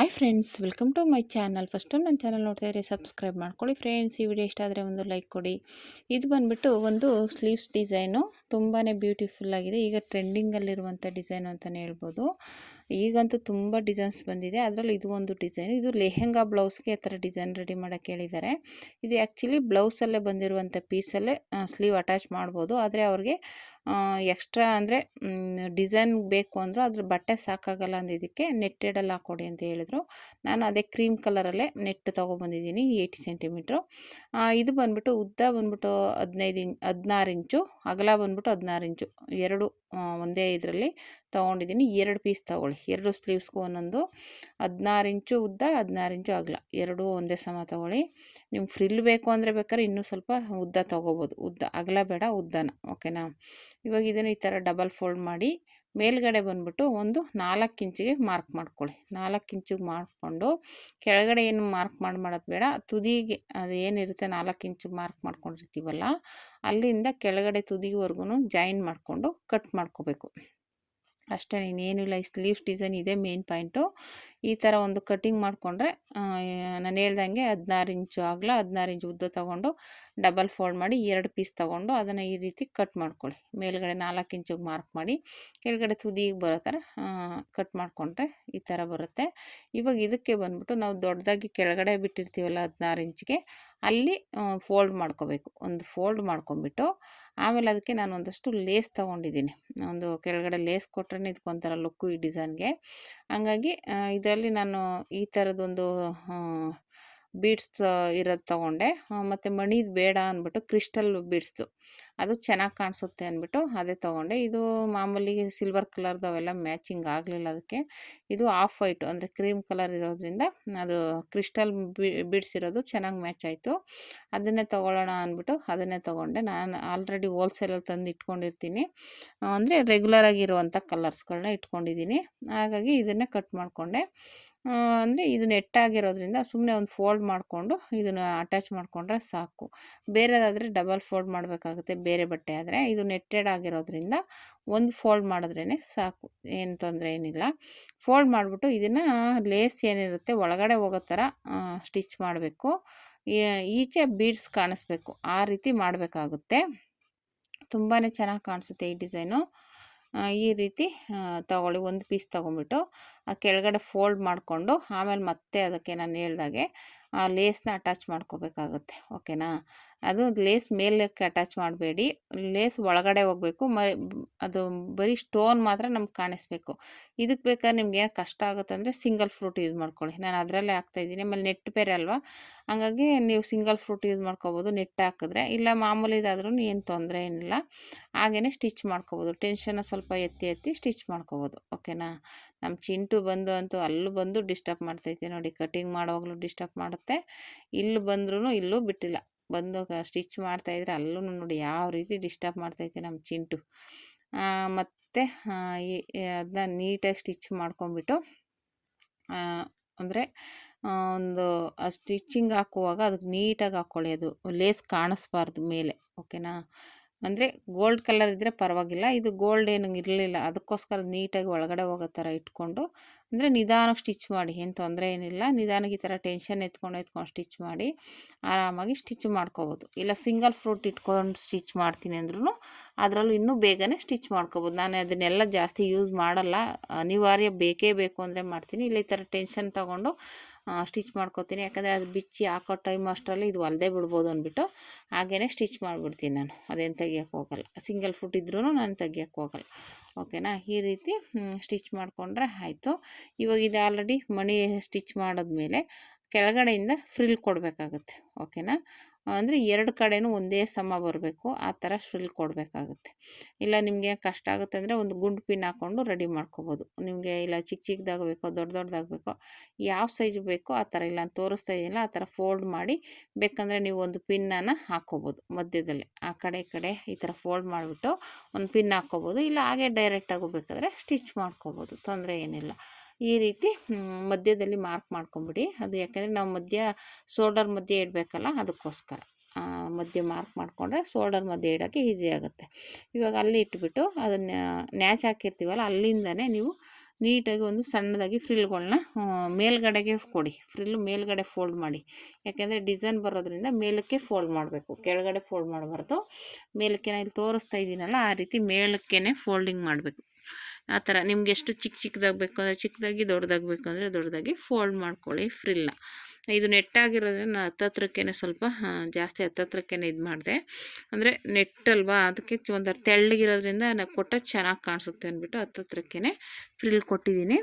Hi friends welcome to my channel first time ನನ್ನ channel ನೋಡ್ತಾ ಇದ್ರೆ ಸಬ್ಸ್ಕ್ರೈಬ್ ಮಾಡ್ಕೊಳ್ಳಿ. ಫ್ರೆಂಡ್ಸ್ ಈ ವಿಡಿಯೋ ಇಷ್ಟ ಆದರೆ ಒಂದು ಲೈಕ್ ಕೊಡಿ. ಇದು ಬಂದುಬಿಟ್ಟು ಒಂದು ಸ್ಲೀವ್ಸ್ ಡಿಸೈನು ತುಂಬಾ ಬ್ಯೂಟಿಫುಲ್ ಆಗಿದೆ. ಈಗ ಟ್ರೆಂಡಿಂಗಲ್ಲಿರುವಂಥ ಡಿಸೈನ್ ಅಂತಲೇ ಹೇಳ್ಬೋದು. ಈಗಂತೂ ತುಂಬ ಡಿಸೈನ್ಸ್ ಬಂದಿದೆ. ಅದರಲ್ಲಿ ಇದು ಒಂದು ಡಿಸೈನ್, ಇದು ಲೆಹೆಂಗಾ ಬ್ಲೌಸ್ಗೆ ಈ ಥರ ಡಿಸೈನ್ ರೆಡಿ ಮಾಡೋಕ್ಕೆ ಹೇಳಿದ್ದಾರೆ. ಇದು ಆ್ಯಕ್ಚುಲಿ ಬ್ಲೌಸಲ್ಲೇ ಬಂದಿರುವಂಥ ಪೀಸಲ್ಲೇ ಸ್ಲೀವ್ ಅಟ್ಯಾಚ್ ಮಾಡ್ಬೋದು. ಆದರೆ ಅವ್ರಿಗೆ ಎಕ್ಸ್ಟ್ರಾ ಅಂದರೆ ಡಿಸೈನ್ ಬೇಕು ಅಂದರೂ ಅದ್ರ ಬಟ್ಟೆ ಸಾಕಾಗಲ್ಲ ಅಂದಿದ್ದಕ್ಕೆ ನೆಟ್ಟೆಡಲ್ಲಿ ಹಾಕ್ಕೊಡಿ ಅಂತ ಹೇಳಿದ್ರು. ನಾನು ಅದೇ ಕ್ರೀಮ್ ಕಲರಲ್ಲೇ ನೆಟ್ ತೊಗೊಬಂದಿದ್ದೀನಿ, ಏಯ್ಟಿ ಸೆಂಟಿಮೀಟ್ರು. ಇದು ಬಂದ್ಬಿಟ್ಟು ಉದ್ದ ಬಂದ್ಬಿಟ್ಟು ಹದಿನೈದು ಇಂಚ್ ಹದಿನಾರು ಇಂಚು, ಅಗಲ ಬಂದ್ಬಿಟ್ಟು ಹದಿನಾರು ಇಂಚು, ಎರಡು ಒಂದೇ ಇದರಲ್ಲಿ ತೊಗೊಂಡಿದ್ದೀನಿ. ಎರಡು ಪೀಸ್ ತೊಗೊಳ್ಳಿ. ಎರಡು ಸ್ಲೀವ್ಸ್ಗೂ ಒಂದೊಂದು ಹದಿನಾರು ಇಂಚು ಉದ್ದ ಹದಿನಾರು ಇಂಚು ಅಗಲ. ಎರಡೂ ಒಂದೇ ಸಮ ತೊಗೊಳ್ಳಿ. ನಿಮ್ಗೆ ಫ್ರಿಲ್ ಬೇಕು ಅಂದರೆ ಬೇಕಾದ್ರೆ ಇನ್ನೂ ಸ್ವಲ್ಪ ಉದ್ದ ತೊಗೋಬೋದು. ಉದ್ದ, ಅಗಲ ಬೇಡ, ಉದ್ದನ. ಓಕೆನಾ? ಇವಾಗ ಇದನ್ನು ಈ ಥರ ಡಬಲ್ ಫೋಲ್ಡ್ ಮಾಡಿ ಮೇಲ್ಗಡೆ ಬಂದ್ಬಿಟ್ಟು ಒಂದು ನಾಲ್ಕು ಇಂಚಿಗೆ ಮಾರ್ಕ್ ಮಾಡ್ಕೊಳ್ಳಿ. ನಾಲ್ಕು ಇಂಚಿಗೆ ಮಾಡಿಕೊಂಡು ಕೆಳಗಡೆ ಏನು ಮಾರ್ಕ್ ಮಾಡಿ ಮಾಡೋದು ಬೇಡ. ತುದಿಗೆ ಅದು ಏನಿರುತ್ತೆ ನಾಲ್ಕು ಇಂಚು ಮಾರ್ಕ್ ಮಾಡ್ಕೊಂಡಿರ್ತೀವಲ್ಲ, ಅಲ್ಲಿಂದ ಕೆಳಗಡೆ ತುದಿವರೆಗೂ ಜಾಯಿನ್ ಮಾಡಿಕೊಂಡು ಕಟ್ ಮಾಡ್ಕೋಬೇಕು. ಅಷ್ಟೇ, ಇನ್ನೇನಿಲ್ಲ, ಈ ಸ್ಲೀವ್ಸ್ ಡಿಸೈನ್ ಇದೆ ಮೇನ್ ಪಾಯಿಂಟು ಈ ಥರ ಒಂದು ಕಟಿಂಗ್ ಮಾಡಿಕೊಂಡ್ರೆ ನಾನು ಹೇಳ್ದಂಗೆ ಹದಿನಾರು ಇಂಚು ಆಗಲ ಹದಿನಾರು ಇಂಚು ಉದ್ದ ತೊಗೊಂಡು ಡಬಲ್ ಫೋಲ್ಡ್ ಮಾಡಿ ಎರಡು ಪೀಸ್ ತೊಗೊಂಡು ಅದನ್ನು ಈ ರೀತಿ ಕಟ್ ಮಾಡ್ಕೊಳ್ಳಿ. ಮೇಲ್ಗಡೆ ನಾಲ್ಕು ಇಂಚಿಗೆ ಮಾರ್ಕ್ ಮಾಡಿ, ಕೆಳಗಡೆ ತುದಿಗೆ ಬರೋ ಥರ ಕಟ್ ಮಾಡಿಕೊಂಡ್ರೆ ಈ ಥರ ಬರುತ್ತೆ. ಇವಾಗ ಇದಕ್ಕೆ ಬಂದ್ಬಿಟ್ಟು ನಾವು ದೊಡ್ಡದಾಗಿ ಕೆಳಗಡೆ ಬಿಟ್ಟಿರ್ತೀವಲ್ಲ ಹದಿನಾರು ಇಂಚಿಗೆ, ಅಲ್ಲಿ ಫೋಲ್ಡ್ ಮಾಡ್ಕೋಬೇಕು. ಒಂದು ಫೋಲ್ಡ್ ಮಾಡ್ಕೊಂಬಿಟ್ಟು ಆಮೇಲೆ ಅದಕ್ಕೆ ನಾನು ಒಂದಷ್ಟು ಲೇಸ್ ತೊಗೊಂಡಿದ್ದೀನಿ. ಒಂದು ಕೆಳಗಡೆ ಲೇಸ್ ಕೊಟ್ರೇ ಇದಕ್ಕೊಂಥರ ಲುಕ್ಕು ಈ ಡಿಸೈನ್ಗೆ. ಹಂಗಾಗಿ ಇದರಲ್ಲಿ ನಾನು ಈ ಥರದೊಂದು ಬೀಡ್ಸ್ ಇರೋದು ತೊಗೊಂಡೆ. ಮತ್ತು ಮಣಿದು ಬೇಡ ಅಂದ್ಬಿಟ್ಟು ಕ್ರಿಸ್ಟಲ್ ಬೀಡ್ಸ್ದು. ಅದು ಚೆನ್ನಾಗಿ ಕಾಣಿಸುತ್ತೆ ಅಂದ್ಬಿಟ್ಟು ಅದೇ ತೊಗೊಂಡೆ. ಇದು ಮಾಮೂಲಿ ಸಿಲ್ವರ್ ಕಲರ್ದು ಅವೆಲ್ಲ ಮ್ಯಾಚಿಂಗ್ ಆಗಲಿಲ್ಲ ಅದಕ್ಕೆ. ಇದು ಆಫ್ ವೈಟು, ಅಂದರೆ ಕ್ರೀಮ್ ಕಲರ್ ಇರೋದ್ರಿಂದ ಅದು ಕ್ರಿಸ್ಟಲ್ ಬೀಡ್ಸ್ ಇರೋದು ಚೆನ್ನಾಗಿ ಮ್ಯಾಚ್ ಆಯಿತು. ಅದನ್ನೇ ತೊಗೊಳ್ಳೋಣ ಅಂದ್ಬಿಟ್ಟು ಅದನ್ನೇ ತೊಗೊಂಡೆ. ನಾನು ಆಲ್ರೆಡಿ ಹೋಲ್ಸೇಲಲ್ಲಿ ತಂದು ಇಟ್ಕೊಂಡಿರ್ತೀನಿ. ಅಂದರೆ ರೆಗ್ಯುಲರಾಗಿರುವಂಥ ಕಲರ್ಸ್ಗಳನ್ನ ಇಟ್ಕೊಂಡಿದ್ದೀನಿ. ಹಾಗಾಗಿ ಇದನ್ನೇ ಕಟ್ ಮಾಡಿಕೊಂಡೆ. ಅಂದರೆ ಇದು ನೆಟ್ಟಾಗಿರೋದ್ರಿಂದ ಸುಮ್ಮನೆ ಒಂದು ಫೋಲ್ಡ್ ಮಾಡಿಕೊಂಡು ಇದನ್ನು ಅಟ್ಯಾಚ್ ಮಾಡಿಕೊಂಡ್ರೆ ಸಾಕು. ಬೇರೆದಾದರೆ ಡಬಲ್ ಫೋಲ್ಡ್ ಮಾಡಬೇಕಾಗುತ್ತೆ, ಬೇರೆ ಬಟ್ಟೆ ಆದರೆ. ಇದು ನೆಟ್ಟೆಡ್ ಆಗಿರೋದ್ರಿಂದ ಒಂದು ಫೋಲ್ಡ್ ಮಾಡಿದ್ರೇ ಸಾಕು, ಏನು ತೊಂದರೆ ಏನಿಲ್ಲ. ಫೋಲ್ಡ್ ಮಾಡಿಬಿಟ್ಟು ಇದನ್ನು ಲೇಸ್ ಏನಿರುತ್ತೆ, ಒಳಗಡೆ ಹೋಗೋ ಥರ ಸ್ಟಿಚ್ ಮಾಡಬೇಕು. ಈಚೆ ಬೀಡ್ಸ್ ಕಾಣಿಸ್ಬೇಕು, ಆ ರೀತಿ ಮಾಡಬೇಕಾಗುತ್ತೆ. ತುಂಬಾ ಚೆನ್ನಾಗಿ ಕಾಣಿಸುತ್ತೆ ಈ ಡಿಸೈನು. ಈ ರೀತಿ ತಗೊಳ್ಳಿ. ಒಂದು ಪೀಸ್ ತೊಗೊಂಬಿಟ್ಟು ಆ ಕೆಳಗಡೆ ಫೋಲ್ಡ್ ಮಾಡಿಕೊಂಡು, ಆಮೇಲೆ ಮತ್ತೆ ಅದಕ್ಕೆ ನಾನು ಹೇಳ್ದಾಗೆ ಲೇಸ್ನ ಅಟ್ಯಾಚ್ ಮಾಡ್ಕೋಬೇಕಾಗುತ್ತೆ ಓಕೆನಾ ಅದು ಲೇಸ್ ಮೇಲಕ್ಕೆ ಅಟ್ಯಾಚ್ ಮಾಡಬೇಡಿ. ಲೇಸ್ ಒಳಗಡೆ ಹೋಗಬೇಕು, ಮ, ಅದು ಬರೀ ಸ್ಟೋನ್ ಮಾತ್ರ ನಮ್ಗೆ ಕಾಣಿಸ್ಬೇಕು. ಇದಕ್ಕೆ ಬೇಕಾದ್ರೆ ನಿಮ್ಗೆ ಏನು ಕಷ್ಟ ಆಗುತ್ತೆ ಅಂದರೆ ಸಿಂಗಲ್ ಫ್ರೂಟ್ ಯೂಸ್ ಮಾಡ್ಕೊಳ್ಳಿ. ನಾನು ಅದರಲ್ಲೇ ಹಾಕ್ತಾಯಿದ್ದೀನಿ ಆಮೇಲೆ ನೆಟ್ ಬೇರೆ ಅಲ್ವಾ? ಹಂಗಾಗಿ ನೀವು ಸಿಂಗಲ್ ಫ್ರೂಟ್ ಯೂಸ್ ಮಾಡ್ಕೋಬೋದು ನೆಟ್ ಹಾಕಿದ್ರೆ. ಇಲ್ಲ ಮಾಮೂಲಿದಾದ್ರೂ ಏನು ತೊಂದರೆ ಏನಿಲ್ಲ. ಹಾಗೆಯೇ ಸ್ಟಿಚ್ ಮಾಡ್ಕೋಬೋದು. ಟೆನ್ಷನ್ನ ಸ್ವಲ್ಪ ಎತ್ತಿ ಎತ್ತಿ ಸ್ಟಿಚ್ ಮಾಡ್ಕೋಬೋದು ಓಕೆನಾ ನಮ್ಮ ಚಿಂಟು ಬಂದು ಅಂತೂ ಅಲ್ಲೂ ಬಂದು ಡಿಸ್ಟರ್ಬ್ ಮಾಡ್ತೈತೆ ನೋಡಿ. ಕಟಿಂಗ್ ಮಾಡುವಾಗಲೂ ಡಿಸ್ಟರ್ಬ್ ಮಾಡುತ್ತೆ ಇಲ್ಲಿ ಬಂದ್ರೂ ಇಲ್ಲೂ ಬಿಟ್ಟಿಲ್ಲ. ಬಂದು ಸ್ಟಿಚ್ ಮಾಡ್ತಾಯಿದ್ರೆ ಅಲ್ಲೂ ನೋಡಿ ಯಾವ ರೀತಿ ಡಿಸ್ಟರ್ಬ್ ಮಾಡ್ತೈತೆ ನಮ್ಮ ಚಿಂಟು. ಮತ್ತು ಅದನ್ನ ನೀಟಾಗಿ ಸ್ಟಿಚ್ ಮಾಡ್ಕೊಂಬಿಟ್ಟು ಅಂದರೆ ಒಂದು ಸ್ಟಿಚ್ಚಿಂಗ್ ಹಾಕುವಾಗ ಅದಕ್ಕೆ ನೀಟಾಗಿ ಹಾಕ್ಕೊಳ್ಳಿ ಅದು ಲೇಸ್ ಕಾಣಿಸ್ಬಾರ್ದು ಮೇಲೆ, ಓಕೆನಾ? ಅಂದರೆ ಗೋಲ್ಡ್ ಕಲರ್ ಇದ್ದರೆ ಪರವಾಗಿಲ್ಲ. ಇದು ಗೋಲ್ಡ್ ಏನು ಇರಲಿಲ್ಲ. ಅದಕ್ಕೋಸ್ಕರ ನೀಟಾಗಿ ಒಳಗಡೆ ಹೋಗೋ ಥರ ಇಟ್ಕೊಂಡು ಅಂದರೆ ನಿಧಾನಕ್ಕೆ ಸ್ಟಿಚ್ ಮಾಡಿ, ಏನು ತೊಂದರೆ ಏನಿಲ್ಲ. ನಿಧಾನಕ್ಕೆ ಈ ಥರ ಟೆನ್ಷನ್ ಎತ್ಕೊಂಡು ಎತ್ಕೊಂಡು ಸ್ಟಿಚ್ ಮಾಡಿ ಆರಾಮಾಗಿ ಸ್ಟಿಚ್ ಮಾಡ್ಕೋಬೋದು. ಇಲ್ಲ ಸಿಂಗಲ್ ಫ್ರೂಟ್ ಇಟ್ಕೊಂಡು ಸ್ಟಿಚ್ ಮಾಡ್ತೀನಿ ಅಂದ್ರೂ ಅದರಲ್ಲೂ ಇನ್ನೂ ಬೇಗನೆ ಸ್ಟಿಚ್ ಮಾಡ್ಕೋಬೋದು. ನಾನು ಅದನ್ನೆಲ್ಲ ಜಾಸ್ತಿ ಯೂಸ್ ಮಾಡಲ್ಲ. ಅನಿವಾರ್ಯ ಬೇಕೇ ಬೇಕು ಅಂದರೆ ಮಾಡ್ತೀನಿ. ಇಲ್ಲ ಈ ಥರ ಟೆನ್ಷನ್ ತೊಗೊಂಡು ಸ್ಟಿಚ್ ಮಾಡ್ಕೋತೀನಿ. ಯಾಕಂದರೆ ಅದು ಬಿಚ್ಚಿ ಹಾಕೋ ಟೈಮ್ ಅಷ್ಟರಲ್ಲಿ ಇದು ಹೊಲ್ದೇ ಬಿಡ್ಬೋದು ಅಂದ್ಬಿಟ್ಟು ಹಾಗೇ ಸ್ಟಿಚ್ ಮಾಡಿಬಿಡ್ತೀನಿ ನಾನು. ಅದೇನು ತೆಗಿಯೋಕ್ಕೆ ಹೋಗಲ್ಲ. ಸಿಂಗಲ್ ಫುಟ್ ಇದ್ರೂ ನಾನು ತೆಗಿಯೋಕ್ಕೆ ಹೋಗಲ್ಲ. ಓಕೆನಾ ಈ ರೀತಿ ಸ್ಟಿಚ್ ಮಾಡಿಕೊಂಡ್ರೆ ಆಯಿತು. ಇವಾಗ ಇದು ಆಲ್ರೆಡಿ ಮಣಿ ಸ್ಟಿಚ್ ಮಾಡಿದ್ಮೇಲೆ ಕೆಳಗಡೆಯಿಂದ ಫ್ರಿಲ್ ಕೊಡಬೇಕಾಗತ್ತೆ. ಓಕೆನಾ ಅಂದರೆ ಎರಡು ಕಡೆನೂ ಒಂದೇ ಸಮ ಬರಬೇಕು. ಆ ಥರ ಫ್ರಿಲ್ ಕೊಡಬೇಕಾಗುತ್ತೆ. ಇಲ್ಲ ನಿಮಗೆ ಕಷ್ಟ ಆಗುತ್ತೆ ಅಂದರೆ ಒಂದು ಗುಂಡು ಪಿನ್ ಹಾಕ್ಕೊಂಡು ರೆಡಿ ಮಾಡ್ಕೋಬೋದು. ನಿಮಗೆ ಇಲ್ಲ ಚಿಕ್ಕ ಚಿಕ್ಕದಾಗಬೇಕೋ ದೊಡ್ಡ ದೊಡ್ಡದಾಗಬೇಕೋ ಯಾವ ಸೈಜ್ ಬೇಕೋ ಆ ಥರ, ಇಲ್ಲ ತೋರಿಸ್ತಾ ಇದೆಯಲ್ಲ ಆ ಥರ ಫೋಲ್ಡ್ ಮಾಡಿ ಬೇಕಂದರೆ ನೀವು ಒಂದು ಪಿನ್ನನ್ನು ಹಾಕ್ಕೋಬೋದು ಮಧ್ಯದಲ್ಲಿ. ಆ ಕಡೆ ಕಡೆ ಈ ಥರ ಫೋಲ್ಡ್ ಮಾಡಿಬಿಟ್ಟು ಒಂದು ಪಿನ್ ಹಾಕ್ಕೋಬೋದು ಇಲ್ಲ ಹಾಗೆ ಡೈರೆಕ್ಟಾಗಿ ಬೇಕಾದರೆ ಸ್ಟಿಚ್ ಮಾಡ್ಕೋಬೋದು. ತೊಂದರೆ ಏನಿಲ್ಲ. ಈ ರೀತಿ ಮಧ್ಯದಲ್ಲಿ ಮಾರ್ಕ್ ಮಾಡ್ಕೊಂಬಿಡಿ. ಅದು ಯಾಕೆಂದರೆ ನಾವು ಮಧ್ಯ ಶೋಲ್ಡರ್ ಮಧ್ಯೆ ಇಡಬೇಕಲ್ಲ, ಅದಕ್ಕೋಸ್ಕರ. ಮಧ್ಯೆ ಮಾರ್ಕ್ ಮಾಡಿಕೊಂಡ್ರೆ ಶೋಲ್ಡರ್ ಮಧ್ಯೆ ಇಡೋಕ್ಕೆ ಈಸಿ ಆಗುತ್ತೆ. ಇವಾಗ ಅಲ್ಲಿ ಇಟ್ಬಿಟ್ಟು ಅದನ್ನು ನ್ಯಾಚ್ ಹಾಕಿರ್ತೀವಲ್ಲ, ಅಲ್ಲಿಂದನೇ ನೀವು ನೀಟಾಗಿ ಒಂದು ಸಣ್ಣದಾಗಿ ಫ್ರಿಲ್ಗಳನ್ನ ಮೇಲ್ಗಡೆಗೆ ಕೊಡಿ. ಫ್ರಿಲ್ ಮೇಲ್ಗಡೆ ಫೋಲ್ಡ್ ಮಾಡಿ. ಯಾಕೆಂದರೆ ಡಿಸೈನ್ ಬರೋದ್ರಿಂದ ಮೇಲಕ್ಕೆ ಫೋಲ್ಡ್ ಮಾಡಬೇಕು. ಕೆಳಗಡೆ ಫೋಲ್ಡ್ ಮಾಡಬಾರ್ದು. ಮೇಲಕ್ಕೆ ನಾನು ಇಲ್ಲಿ ತೋರಿಸ್ತಾ ಇದ್ದೀನಲ್ಲ ಆ ರೀತಿ ಮೇಲಕ್ಕೇ ಫೋಲ್ಡಿಂಗ್ ಮಾಡಬೇಕು. ಆ ಥರ ನಿಮ್ಗೆ ಎಷ್ಟು ಚಿಕ್ಕ ಚಿಕ್ಕದಾಗಿ ಬೇಕು ಅಂದರೆ ಚಿಕ್ಕದಾಗಿ ದೊಡ್ಡದಾಗಿ ಬೇಕು ಅಂದರೆ ದೊಡ್ಡದಾಗಿ ಫೋಲ್ಡ್ ಮಾಡ್ಕೊಳ್ಳಿ ಫ್ರಿಲ್ನ ಇದು ನೆಟ್ಟಾಗಿರೋದ್ರಿಂದ ನಾನು ಹತ್ತತ್ರಕ್ಕೇ ಸ್ವಲ್ಪ ಜಾಸ್ತಿ ಹತ್ತತ್ರಕ್ಕೇ ಇದು ಮಾಡಿದೆ. ಅಂದರೆ ನೆಟ್ಟಲ್ವಾ ಅದಕ್ಕೆ ಒಂಥರ ತೆಳ್ಳಗಿರೋದ್ರಿಂದ ನಾನು ಕೊಟ್ಟ ಚೆನ್ನಾಗಿ ಕಾಣಿಸುತ್ತೆ ಅಂದ್ಬಿಟ್ಟು ಹತ್ತತ್ರಕ್ಕೇ ಫ್ರಿಲ್ ಕೊಟ್ಟಿದ್ದೀನಿ.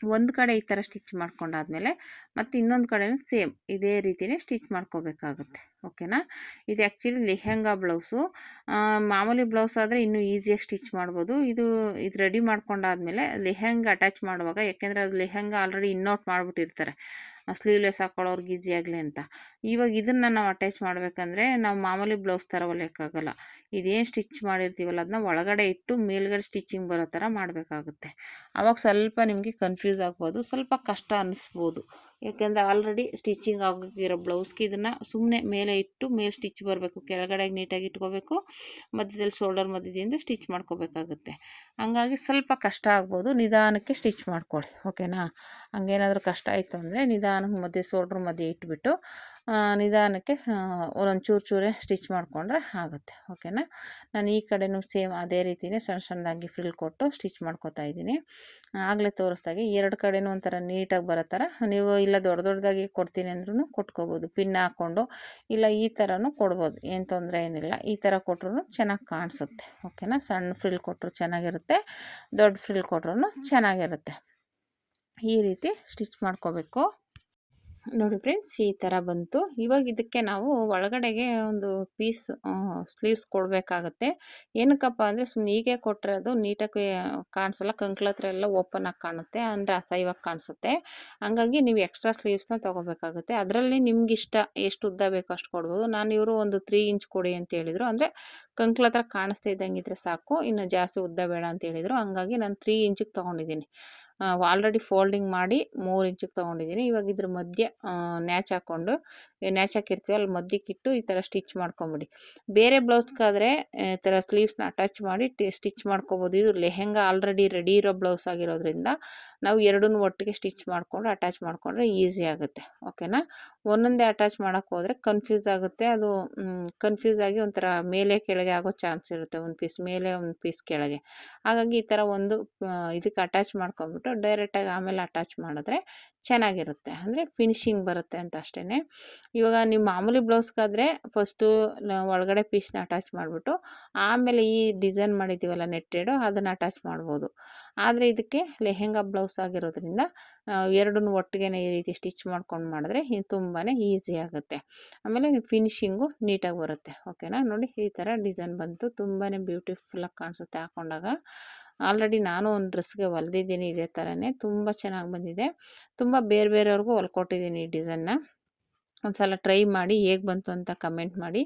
ಒಂದು ಕಡೆ ಈ ಥರ ಸ್ಟಿಚ್ ಮಾಡ್ಕೊಂಡಾದ್ಮೇಲೆ ಮತ್ತು ಇನ್ನೊಂದು ಕಡೆನೂ ಸೇಮ್ ಇದೇ ರೀತಿಯೇ ಸ್ಟಿಚ್ ಮಾಡ್ಕೋಬೇಕಾಗುತ್ತೆ. ಓಕೆನಾ? ಇದು ಆ್ಯಕ್ಚುಲಿ ಲೆಹೆಂಗಾ ಬ್ಲೌಸು ಮಾಮೂಲಿ ಬ್ಲೌಸ್ ಆದರೆ ಇನ್ನೂ ಈಸಿಯಾಗಿ ಸ್ಟಿಚ್ ಮಾಡ್ಬೋದು. ಇದು ಇದು ರೆಡಿ ಮಾಡ್ಕೊಂಡಾದ್ಮೇಲೆ ಲೆಹೆಂಗಾ ಅಟ್ಯಾಚ್ ಮಾಡುವಾಗ, ಯಾಕೆಂದರೆ ಅದು ಲೆಹೆಂಗಾ ಆಲ್ರೆಡಿ ಇನ್ನೌಟ್ ಮಾಡಿಬಿಟ್ಟಿರ್ತಾರೆ. ಸ್ಲೀವ್ಲೆಸ್ ಹಾಕೊಳ್ಳೋರ್ಗೆ ಈಸಿ ಆಗಲಿ ಅಂತ. ಇವಾಗ ಇದನ್ನು ನಾವು ಅಟ್ಯಾಚ್ ಮಾಡಬೇಕಂದ್ರೆ ನಾವು ಮಾಮೂಲಿ ಬ್ಲೌಸ್ ಥರ ಹೊಲಿಯೋಕ್ಕಾಗಲ್ಲ. ಇದೇನು ಸ್ಟಿಚ್ ಮಾಡಿರ್ತೀವಲ್ಲ ಅದನ್ನ ಒಳಗಡೆ ಇಟ್ಟು ಮೇಲ್ಗಡೆ ಸ್ಟಿಚಿಂಗ್ ಬರೋ ಥರ ಮಾಡಬೇಕಾಗುತ್ತೆ. ಆವಾಗ ಸ್ವಲ್ಪ ನಿಮಗೆ ಕನ್ಫ್ಯೂಸ್ ಆಗ್ಬೋದು, ಸ್ವಲ್ಪ ಕಷ್ಟ ಅನ್ನಿಸ್ಬೋದು ಯಾಕೆಂದರೆ ಆಲ್ರೆಡಿ ಸ್ಟಿಚಿಂಗ್ ಆಗೋಕ್ಕಿರೋ ಬ್ಲೌಸ್ಗೆ ಇದನ್ನು ಸುಮ್ಮನೆ ಮೇಲೆ ಇಟ್ಟು ಮೇಲೆ ಸ್ಟಿಚ್ ಬರಬೇಕು ಕೆಳಗಡೆ ನೀಟಾಗಿ ಇಟ್ಕೋಬೇಕು, ಮಧ್ಯದಲ್ಲಿ ಶೋಲ್ಡರ್ ಮಧ್ಯದಿಂದ ಸ್ಟಿಚ್ ಮಾಡ್ಕೋಬೇಕಾಗುತ್ತೆ. ಹಂಗಾಗಿ ಸ್ವಲ್ಪ ಕಷ್ಟ ಆಗ್ಬೋದು, ನಿಧಾನಕ್ಕೆ ಸ್ಟಿಚ್ ಮಾಡ್ಕೊಳ್ಳಿ ಓಕೆನಾ ಹಂಗೇನಾದರೂ ಕಷ್ಟ ಆಯಿತು ಅಂದರೆ ನಿಧಾನಕ್ಕೆ ಮಧ್ಯೆ ಶೋಲ್ಡ್ರ್ ಮಧ್ಯೆ ಇಟ್ಬಿಟ್ಟು ನಿಧಾನಕ್ಕೆ ಒಂದೊಂದು ಚೂರು ಚೂರೇ ಸ್ಟಿಚ್ ಮಾಡಿಕೊಂಡ್ರೆ ಆಗುತ್ತೆ. ಓಕೆನಾ? ನಾನು ಈ ಕಡೆನೂ ಸೇಮ್ ಅದೇ ರೀತಿಯೇ ಸಣ್ಣ ಸಣ್ಣದಾಗಿ ಫ್ರಿಲ್ ಕೊಟ್ಟು ಸ್ಟಿಚ್ ಮಾಡ್ಕೊತಾ ಇದ್ದೀನಿ. ಆಗಲೇ ತೋರಿಸ್ದಾಗೆ ಎರಡು ಕಡೆನೂ ಒಂಥರ ನೀಟಾಗಿ ಬರೋ ಥರ, ನೀವು ಇಲ್ಲ ದೊಡ್ಡ ದೊಡ್ಡದಾಗಿ ಕೊಡ್ತೀನಿ ಅಂದ್ರೂ ಕೊಟ್ಕೋಬೋದು. ಪಿನ್ ಹಾಕ್ಕೊಂಡು ಇಲ್ಲ ಈ ಥರನೂ ಕೊಡ್ಬೋದು, ಏನು ತೊಂದರೆ ಏನಿಲ್ಲ. ಈ ಥರ ಕೊಟ್ರೂ ಚೆನ್ನಾಗಿ ಕಾಣಿಸುತ್ತೆ. ಓಕೆನಾ? ಸಣ್ಣ ಫ್ರಿಲ್ ಕೊಟ್ಟರು ಚೆನ್ನಾಗಿರುತ್ತೆ, ದೊಡ್ಡ ಫ್ರಿಲ್ ಕೊಟ್ರೂ ಚೆನ್ನಾಗಿರುತ್ತೆ. ಈ ರೀತಿ ಸ್ಟಿಚ್ ಮಾಡ್ಕೋಬೇಕು. ನೋಡಿ ಫ್ರೆಂಡ್ಸ್, ಈ ಥರ ಬಂತು. ಇವಾಗ ಇದಕ್ಕೆ ನಾವು ಒಳಗಡೆಗೆ ಒಂದು ಪೀಸ್ ಸ್ಲೀವ್ಸ್ ಕೊಡಬೇಕಾಗತ್ತೆ. ಏನಕ್ಕಪ್ಪ ಅಂದರೆ ಸುಮ್ಮನೆ ಹೀಗೆ ಕೊಟ್ಟರೆ ಅದು ನೀಟಾಗಿ ಕಾಣಿಸಲ್ಲ, ಕಂಕ್ಳ ಹತ್ರ ಎಲ್ಲ ಓಪನ್ ಆಗಿ ಕಾಣುತ್ತೆ, ಅಂದರೆ ಅಸಹ್ಯವಾಗಿ ಕಾಣಿಸುತ್ತೆ. ಹಂಗಾಗಿ ನೀವು ಎಕ್ಸ್ಟ್ರಾ ಸ್ಲೀವ್ಸ್ನ ತೊಗೋಬೇಕಾಗುತ್ತೆ. ಅದರಲ್ಲಿ ನಿಮ್ಗೆ ಇಷ್ಟ ಎಷ್ಟು ಉದ್ದ ಬೇಕೋ ಅಷ್ಟು ಕೊಡ್ಬೋದು. ನಾನು ಇವರು ಒಂದು ತ್ರೀ ಇಂಚ್ ಕೊಡಿ ಅಂತ ಹೇಳಿದರು. ಅಂದರೆ ಕಂಕ್ಳ ಹತ್ರ ಕಾಣಿಸ್ತಾ ಇದ್ದಂಗಿದ್ರೆ ಸಾಕು, ಇನ್ನು ಜಾಸ್ತಿ ಉದ್ದ ಬೇಡ ಅಂತ ಹೇಳಿದರು. ಹಂಗಾಗಿ ನಾನು ತ್ರೀ ಇಂಚಿಗೆ ತೊಗೊಂಡಿದ್ದೀನಿ. ಆಲ್ರೆಡಿ ಫೋಲ್ಡಿಂಗ್ ಮಾಡಿ ಮೂರು ಇಂಚಿಗೆ ತೊಗೊಂಡಿದ್ದೀನಿ ಇವಾಗ ಇದ್ರ ಮಧ್ಯೆ ನ್ಯಾಚ್ ಹಾಕ್ಕೊಂಡು ನ್ಯಾಚ್ ಹಾಕಿರ್ತೀವಿ ಅಲ್ಲಿ ಮಧ್ಯಕ್ಕಿಟ್ಟು ಈ ಥರ ಸ್ಟಿಚ್ ಮಾಡ್ಕೊಂಬಿಡಿ. ಬೇರೆ ಬ್ಲೌಸ್ಗಾದರೆ ಈ ಥರ ಸ್ಲೀವ್ಸ್ನ ಅಟ್ಯಾಚ್ ಮಾಡಿ ಸ್ಟಿಚ್ ಮಾಡ್ಕೊಬೋದು. ಇದು ಲೆಹೆಂಗಾ ಆಲ್ರೆಡಿ ರೆಡಿ ಇರೋ ಬ್ಲೌಸ್ ಆಗಿರೋದ್ರಿಂದ ನಾವು ಎರಡನ್ನೂ ಒಟ್ಟಿಗೆ ಸ್ಟಿಚ್ ಮಾಡಿಕೊಂಡು ಅಟ್ಯಾಚ್ ಮಾಡಿಕೊಂಡ್ರೆ ಈಸಿ ಆಗುತ್ತೆ. ಓಕೆನಾ ಒಂದೊಂದೇ ಅಟ್ಯಾಚ್ ಮಾಡೋಕ್ಕೆ ಹೋದರೆ ಕನ್ಫ್ಯೂಸ್ ಆಗುತ್ತೆ. ಅದು ಕನ್ಫ್ಯೂಸ್ ಆಗಿ ಒಂಥರ ಮೇಲೆ ಕೆಳಗೆ ಆಗೋ ಚಾನ್ಸ್ ಇರುತ್ತೆ. ಒಂದು ಪೀಸ್ ಮೇಲೆ ಒಂದು ಪೀಸ್ ಕೆಳಗೆ. ಹಾಗಾಗಿ ಈ ಥರ ಒಂದು ಇದಕ್ಕೆ ಅಟ್ಯಾಚ್ ಮಾಡ್ಕೊಂಬಿಟ್ಟು ಡೈರೆಕ್ಟಾಗಿ ಆಮೇಲೆ ಅಟ್ಯಾಚ್ ಮಾಡಿದ್ರೆ ಚೆನ್ನಾಗಿರುತ್ತೆ. ಅಂದರೆ ಫಿನಿಶಿಂಗ್ ಬರುತ್ತೆ ಅಂತ ಅಷ್ಟೇ ಇವಾಗ ನೀವು ಮಾಮೂಲಿ ಬ್ಲೌಸ್ಗಾದರೆ ಫಸ್ಟು ಒಳಗಡೆ ಪೀಸ್ನ ಅಟ್ಯಾಚ್ ಮಾಡಿಬಿಟ್ಟು ಆಮೇಲೆ ಈ ಡಿಸೈನ್ ಮಾಡಿದ್ದೀವಲ್ಲ ನೆಟ್ಟೆಡು ಅದನ್ನು ಅಟ್ಯಾಚ್ ಮಾಡ್ಬೋದು. ಆದರೆ ಇದಕ್ಕೆ ಲೆಹೆಂಗಾ ಬ್ಲೌಸ್ ಆಗಿರೋದ್ರಿಂದ ಎರಡನ್ನೂ ಒಟ್ಟಿಗೆ ಈ ರೀತಿ ಸ್ಟಿಚ್ ಮಾಡ್ಕೊಂಡು ಮಾಡಿದ್ರೆ ತುಂಬಾ ಈಸಿ ಆಗುತ್ತೆ. ಆಮೇಲೆ ಫಿನಿಶಿಂಗು ನೀಟಾಗಿ ಬರುತ್ತೆ. ಓಕೆನಾ ನೋಡಿ ಈ ಥರ ಡಿಸೈನ್ ಬಂತು. ತುಂಬಾ ಬ್ಯೂಟಿಫುಲ್ಲಾಗಿ ಕಾಣಿಸುತ್ತೆ ಹಾಕೊಂಡಾಗ. ಆಲ್ರೆಡಿ ನಾನು ಒಂದು ಡ್ರೆಸ್ಗೆ ಹೊಲ್ದಿದ್ದೀನಿ ಇದೇ ಥರನೇ, ತುಂಬ ಚೆನ್ನಾಗಿ ಬಂದಿದೆ. ತುಂಬ ಬೇರೆ ಬೇರೆಯವ್ರಿಗೂ ಹೊಲ್ಕೊಟ್ಟಿದ್ದೀನಿ ಈ ಡಿಸೈನ್ನ ಒಂದು ಸಲ ಟ್ರೈ ಮಾಡಿ, ಹೇಗೆ ಬಂತು ಅಂತ ಕಮೆಂಟ್ ಮಾಡಿ.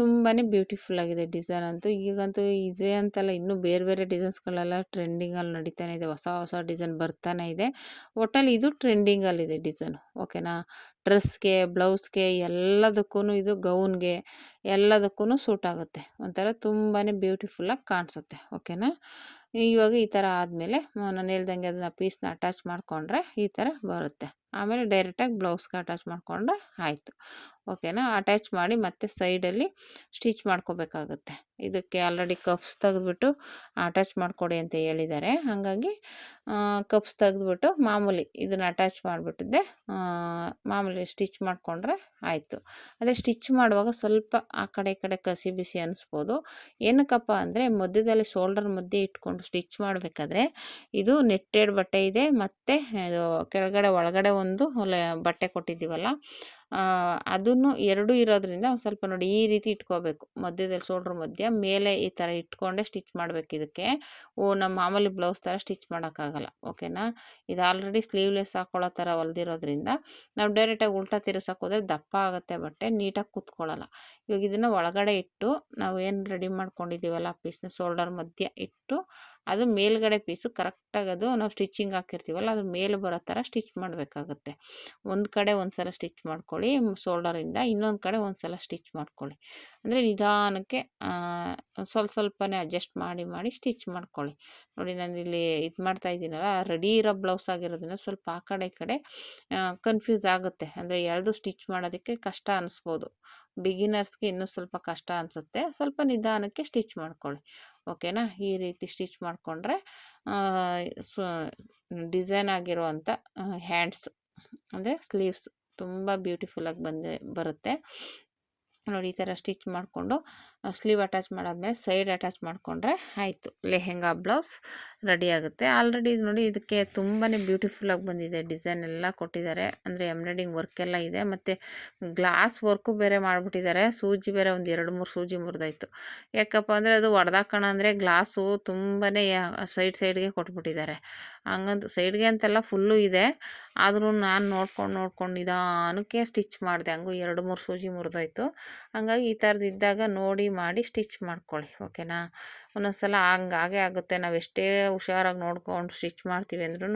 ತುಂಬಾ ಬ್ಯೂಟಿಫುಲ್ ಆಗಿದೆ ಡಿಸೈನ್ ಅಂತೂ. ಈಗಂತೂ ಇದೇ ಅಂತಲ್ಲ, ಇನ್ನೂ ಬೇರೆ ಬೇರೆ ಡಿಸೈನ್ಸ್ಗಳೆಲ್ಲ ಟ್ರೆಂಡಿಂಗಲ್ಲಿ ನಡೀತಾನೆ ಇದೆ. ಹೊಸ ಹೊಸ ಡಿಸೈನ್ ಬರ್ತಾನೆ ಇದೆ. ಒಟ್ಟಲ್ಲಿ ಇದು ಟ್ರೆಂಡಿಂಗಲ್ಲಿದೆ ಡಿಸೈನು, ಓಕೆನಾ? ಡ್ರೆಸ್ಗೆ ಬ್ಲೌಸ್ಗೆ ಎಲ್ಲದಕ್ಕೂ ಇದು ಗೌನ್ಗೆ ಎಲ್ಲದಕ್ಕೂ ಸೂಟ್ ಆಗುತ್ತೆ. ಒಂಥರ ತುಂಬಾ ಬ್ಯೂಟಿಫುಲ್ಲಾಗಿ ಕಾಣಿಸುತ್ತೆ. ಓಕೆನಾ? ಇವಾಗ ಈ ಥರ ಆದಮೇಲೆ ನಾನು ಹೇಳ್ದಂಗೆ ಅದನ್ನ ಪೀಸ್ನ ಅಟ್ಯಾಚ್ ಮಾಡಿಕೊಂಡ್ರೆ ಈ ಥರ ಬರುತ್ತೆ. ಆಮೇಲೆ ಡೈರೆಕ್ಟಾಗಿ ಬ್ಲೌಸ್ಗೆ ಅಟ್ಯಾಚ್ ಮಾಡಿಕೊಂಡ್ರೆ ಆಯಿತು. ಓಕೆನಾ? ಅಟ್ಯಾಚ್ ಮಾಡಿ ಮತ್ತೆ ಸೈಡಲ್ಲಿ ಸ್ಟಿಚ್ ಮಾಡ್ಕೋಬೇಕಾಗುತ್ತೆ. ಇದಕ್ಕೆ ಆಲ್ರೆಡಿ ಕಪ್ಸ್ ತೆಗೆದ್ಬಿಟ್ಟು ಅಟ್ಯಾಚ್ ಮಾಡಿಕೊಡಿ ಅಂತ ಹೇಳಿದ್ದಾರೆ. ಹಾಗಾಗಿ ಕಪ್ಸ್ ತೆಗೆದ್ಬಿಟ್ಟು ಮಾಮೂಲಿ ಇದನ್ನು ಅಟ್ಯಾಚ್ ಮಾಡಿಬಿಟ್ಟಿದ್ದೆ. ಮಾಮೂಲಿ ಸ್ಟಿಚ್ ಮಾಡಿಕೊಂಡ್ರೆ ಆಯಿತು. ಅದೇ ಸ್ಟಿಚ್ ಮಾಡುವಾಗ ಸ್ವಲ್ಪ ಆ ಕಡೆ ಈ ಕಡೆ ಕಸಿ ಬಿಸಿ ಅನಿಸ್ಬೋದು. ಏನಕ್ಕಪ್ಪ ಅಂದರೆ ಮಧ್ಯದಲ್ಲಿ ಶೋಲ್ಡರ್ ಮಧ್ಯೆ ಇಟ್ಕೊಂಡು ಸ್ಟಿಚ್ ಮಾಡಬೇಕಾದ್ರೆ ಇದು ನೆಟ್ಟೆಡ್ ಬಟ್ಟೆ ಇದೆ. ಮತ್ತು ಕೆಳಗಡೆ ಒಳಗಡೆ ಒಂದು ಬಟ್ಟೆ ಕೊಟ್ಟಿದ್ದೀವಲ್ಲ ಅದನ್ನು ಎರಡು ಇರೋದ್ರಿಂದ ಒಂದು ಸ್ವಲ್ಪ ನೋಡಿ ಈ ರೀತಿ ಇಟ್ಕೋಬೇಕು. ಮಧ್ಯದಲ್ಲಿ ಶೋಲ್ಡ್ರ್ ಮಧ್ಯ, ಮೇಲೆ ಈ ಥರ ಇಟ್ಕೊಂಡೇ ಸ್ಟಿಚ್ ಮಾಡಬೇಕು ಇದಕ್ಕೆ. ಓ ನಮ್ಮ ಮಾಮೂಲಿ ಬ್ಲೌಸ್ ಥರ ಸ್ಟಿಚ್ ಮಾಡೋಕ್ಕಾಗಲ್ಲ, ಓಕೆನಾ? ಇದು ಆಲ್ರೆಡಿ ಸ್ಲೀವ್ಲೆಸ್ ಹಾಕೊಳ್ಳೋ ಥರ ಹೊಲ್ದಿರೋದ್ರಿಂದ ನಾವು ಡೈರೆಕ್ಟಾಗಿ ಉಲ್ಟಾ ತಿರ್ಸಕ್ಕೆ ದಪ್ಪ ಆಗುತ್ತೆ ಬಟ್ಟೆ, ನೀಟಾಗಿ ಕೂತ್ಕೊಳ್ಳಲ್ಲ. ಇವಾಗ ಇದನ್ನು ಒಳಗಡೆ ಇಟ್ಟು ನಾವು ಏನು ರೆಡಿ ಮಾಡ್ಕೊಂಡಿದ್ದೀವಲ್ಲ ಪೀಸ್ನ ಶೋಲ್ಡರ್ ಮಧ್ಯ ಇಟ್ಟು ಅದು ಮೇಲ್ಗಡೆ ಪೀಸು ಕರೆಕ್ಟಾಗಿ ಅದು ನಾವು ಸ್ಟಿಚಿಂಗ್ ಹಾಕಿರ್ತೀವಲ್ಲ ಅದು ಮೇಲೆ ಬರೋ ಥರ ಸ್ಟಿಚ್ ಮಾಡಬೇಕಾಗುತ್ತೆ. ಒಂದು ಕಡೆ ಒಂದು ಸಲ ಸ್ಟಿಚ್ ಮಾಡ್ಕೊಳ್ಳಿ. ಮಾಡ್ಕೊಳ್ಳಿ, ಶೋಲ್ಡರಿಂದ ಇನ್ನೊಂದು ಕಡೆ ಒಂದು ಸಲ ಸ್ಟಿಚ್ ಮಾಡ್ಕೊಳ್ಳಿ. ಅಂದರೆ ನಿಧಾನಕ್ಕೆ ಸ್ವಲ್ಪ ಸ್ವಲ್ಪನೇ ಅಡ್ಜಸ್ಟ್ ಮಾಡಿ ಮಾಡಿ ಸ್ಟಿಚ್ ಮಾಡ್ಕೊಳ್ಳಿ. ನೋಡಿ ನಾನು ಇಲ್ಲಿ ಇದು ಮಾಡ್ತಾ ಇದ್ದೀನಲ್ಲ, ರೆಡಿ ಇರೋ ಬ್ಲೌಸ್ ಆಗಿರೋದನ್ನ ಸ್ವಲ್ಪ ಆ ಕಡೆ ಕಡೆ ಕನ್ಫ್ಯೂಸ್ ಆಗುತ್ತೆ. ಅಂದರೆ ಎಳೆದು ಸ್ಟಿಚ್ ಮಾಡೋದಕ್ಕೆ ಕಷ್ಟ ಅನಿಸ್ಬೋದು. ಬಿಗಿನರ್ಸ್ಗೆ ಇನ್ನೂ ಸ್ವಲ್ಪ ಕಷ್ಟ ಅನಿಸುತ್ತೆ. ಸ್ವಲ್ಪ ನಿಧಾನಕ್ಕೆ ಸ್ಟಿಚ್ ಮಾಡ್ಕೊಳ್ಳಿ. ಓಕೆನಾ? ಈ ರೀತಿ ಸ್ಟಿಚ್ ಮಾಡಿಕೊಂಡ್ರೆ ಡಿಸೈನ್ ಆಗಿರುವಂಥ ಹ್ಯಾಂಡ್ಸ್, ಅಂದರೆ ಸ್ಲೀವ್ಸ್ ತುಂಬ ಬ್ಯೂಟಿಫುಲ್ಲಾಗಿ ಬಂದೆ ಬರುತ್ತೆ. ನೋಡಿ ಈ ಥರ ಸ್ಟಿಚ್ ಮಾಡಿಕೊಂಡು ಸ್ಲೀವ್ ಅಟ್ಯಾಚ್ ಮಾಡಾದ್ಮೇಲೆ ಸೈಡ್ ಅಟ್ಯಾಚ್ ಮಾಡಿಕೊಂಡ್ರೆ ಆಯಿತು. ಲೆಹೆಂಗಾ ಬ್ಲೌಸ್ ರೆಡಿ ಆಗುತ್ತೆ. ಆಲ್ರೆಡಿ ನೋಡಿ ಇದಕ್ಕೆ ತುಂಬಾ ಬ್ಯೂಟಿಫುಲ್ಲಾಗಿ ಬಂದಿದೆ. ಡಿಸೈನ್ ಎಲ್ಲ ಕೊಟ್ಟಿದ್ದಾರೆ. ಅಂದರೆ ಎಂಬ್ರಾಯ್ಡಿಂಗ್ ವರ್ಕ್ ಎಲ್ಲ ಇದೆ. ಮತ್ತು ಗ್ಲಾಸ್ ವರ್ಕು ಬೇರೆ ಮಾಡಿಬಿಟ್ಟಿದ್ದಾರೆ. ಸೂಜಿ ಬೇರೆ ಒಂದು ಎರಡು ಮೂರು ಸೂಜಿ ಮುರಿದಾಯ್ತು. ಯಾಕಪ್ಪ ಅಂದರೆ ಅದು ಒಡೆದಾಕೋಣ ಅಂದರೆ ಗ್ಲಾಸು ತುಂಬಾ ಸೈಡ್ ಸೈಡ್ಗೆ ಕೊಟ್ಬಿಟ್ಟಿದ್ದಾರೆ. ಹಂಗಂತ ಸೈಡ್ಗೆ ಅಂತೆಲ್ಲ ಫುಲ್ಲು ಇದೆ. ಆದರೂ ನಾನು ನೋಡ್ಕೊಂಡು ನೋಡ್ಕೊಂಡು ನಿಧಾನಕ್ಕೆ ಸ್ಟಿಚ್ ಮಾಡಿದೆ. ಹಂಗೂ ಎರಡು ಮೂರು ಸೂಜಿ ಮುರಿದೋಯ್ತು. ಹಂಗಾಗಿ ಈ ಥರದ್ದು ಇದ್ದಾಗ ನೋಡಿ ಮಾಡಿ ಸ್ಟಿಚ್ ಮಾಡ್ಕೊಳ್ಳಿ ಓಕೆನಾ ಒಂದೊಂದು ಸಲ ಹಂಗೆ ಆಗೇ ಆಗುತ್ತೆ. ನಾವು ಎಷ್ಟೇ ಹುಷಾರಾಗಿ ನೋಡ್ಕೊಂಡು ಸ್ಟಿಚ್ ಮಾಡ್ತೀವಿ ಅಂದ್ರೂ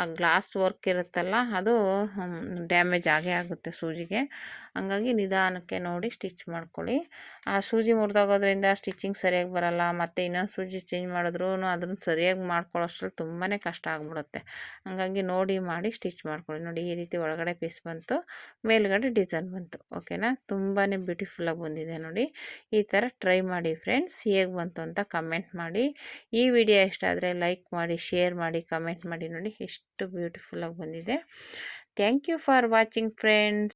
ಆ ಗ್ಲಾಸ್ ವರ್ಕ್ ಇರುತ್ತಲ್ಲ ಅದು ಡ್ಯಾಮೇಜ್ ಆಗೇ ಆಗುತ್ತೆ ಸೂಜಿಗೆ. ಹಂಗಾಗಿ ನಿಧಾನಕ್ಕೆ ನೋಡಿ ಸ್ಟಿಚ್ ಮಾಡ್ಕೊಳ್ಳಿ. ಆ ಸೂಜಿ ಮುರಿದೋಗೋದ್ರಿಂದ ಸ್ಟಿಚಿಂಗ್ ಸರಿಯಾಗಿ ಬರೋಲ್ಲ, ಮತ್ತು ಇನ್ನೊಂದು ಸೂಜಿ ಚೇಂಜ್ ಮಾಡಿದ್ರೂ ಅದನ್ನು ಸರಿಯಾಗಿ ಮಾಡ್ಕೊಳ್ಳೋಷ್ಟ್ರಲ್ಲಿ ತುಂಬಾ ಕಷ್ಟ ಆಗಿಬಿಡುತ್ತೆ. ಹಂಗಾಗಿ ನೋಡಿ ಮಾಡಿ ಸ್ಟಿಚ್ ಮಾಡ್ಕೊಳ್ಳಿ. ನೋಡಿ ಈ ರೀತಿ ಒಳಗಡೆ ಪೀಸ್ ಬಂತು, ಮೇಲ್ಗಡೆ ಡಿಸೈನ್ ಬಂತು. ಓಕೆನಾ? ತುಂಬಾ ಬ್ಯೂಟಿಫುಲ್ಲಾಗಿ ಬಂದಿದೆ ನೋಡಿ. ಈ ಥರ ಟ್ರೈ ಮಾಡಿ ಫ್ರೆಂಡ್ಸ್. ಹೇಗೆ ಬಂತು ಅಂತ ಕಮೆಂಟ್ ಮಾಡಿ. ಈ ವಿಡಿಯೋ ಇಷ್ಟ ಆದರೆ ಲೈಕ್ ಮಾಡಿ ಶೇರ್ ಮಾಡಿ ಕಮೆಂಟ್ ಮಾಡಿ ನೋಡಿ. ಎಷ್ಟು ಬ್ಯೂಟಿಫುಲ್ಲಾಗಿ ಬಂದಿದೆ. Thank you for watching friends